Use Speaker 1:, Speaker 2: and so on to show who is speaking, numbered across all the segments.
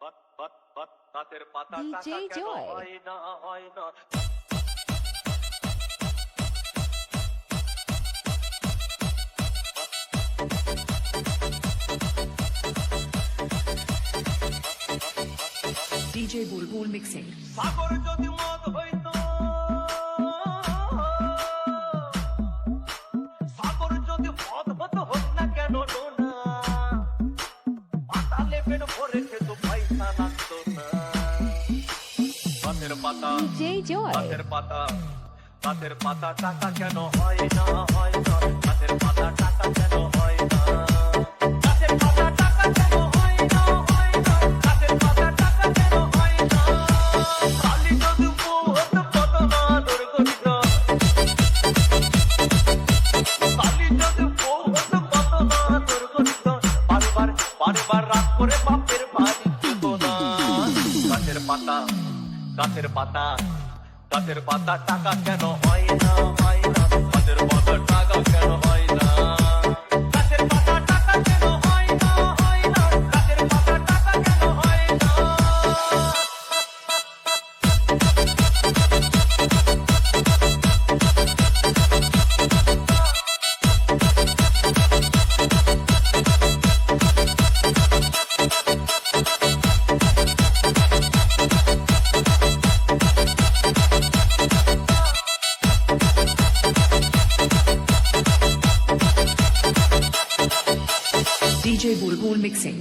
Speaker 1: গাছের পাতা. হয় না হয় না
Speaker 2: DJ Bulbul Mixing.
Speaker 1: সাগর যদি মদ হইত সাগর যদি মদ হতো হোক না কেন পাতা পাতা টাকা কেন হয় না হয় না পাতা করে বাপের বাড়ি গাছের পাতা গাছের পাতা গাছের পাতা টাকা কেন হয় না হয় না?
Speaker 2: DJ Bulbul Mixing.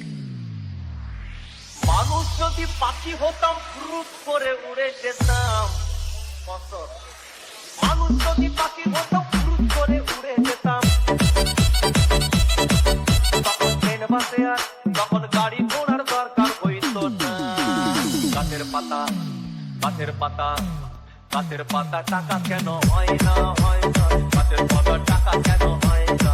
Speaker 1: মানুষ যদি পাখি হতাম ফ্রুট করে উড়ে যেতাম। মানুষ যদি পাখি হতাম ফ্রুট করে উড়ে যেতাম। তখন ট্রেন বাসে আর তখন গাড়ি ঘোড়ার দরকার হইতো গাছের পাতা গাছের পাতা গাছের পাতা টাকা কেন হয় না হয় না। গাছের পাতা টাকা কেন হয় না?